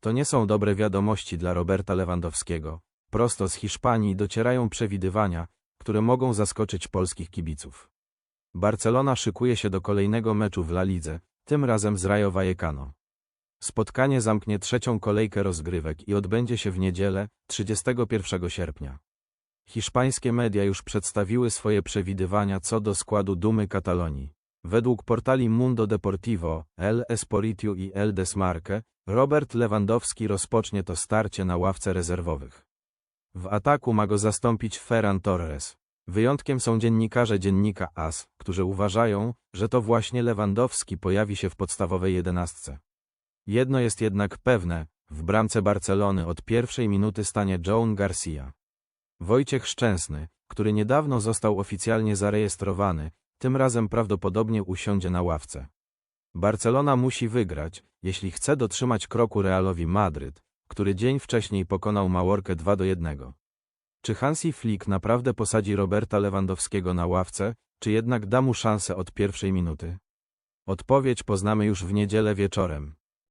To nie są dobre wiadomości dla Roberta Lewandowskiego. Prosto z Hiszpanii docierają przewidywania, które mogą zaskoczyć polskich kibiców. Barcelona szykuje się do kolejnego meczu w La Lidze, tym razem z Rayo Vallecano. Spotkanie zamknie trzecią kolejkę rozgrywek i odbędzie się w niedzielę, 31 sierpnia. Hiszpańskie media już przedstawiły swoje przewidywania co do składu Dumy Katalonii. Według portali Mundo Deportivo, El Esportiu i El Desmarque, Robert Lewandowski rozpocznie to starcie na ławce rezerwowych. W ataku ma go zastąpić Ferran Torres. Wyjątkiem są dziennikarze dziennika AS, którzy uważają, że to właśnie Lewandowski pojawi się w podstawowej jedenastce. Jedno jest jednak pewne, w bramce Barcelony od pierwszej minuty stanie Joan Garcia. Wojciech Szczęsny, który niedawno został oficjalnie zarejestrowany, tym razem prawdopodobnie usiądzie na ławce. Barcelona musi wygrać, jeśli chce dotrzymać kroku Realowi Madryt, który dzień wcześniej pokonał Małorkę 2 do 1. Czy Hansi Flick naprawdę posadzi Roberta Lewandowskiego na ławce, czy jednak da mu szansę od pierwszej minuty? Odpowiedź poznamy już w niedzielę wieczorem.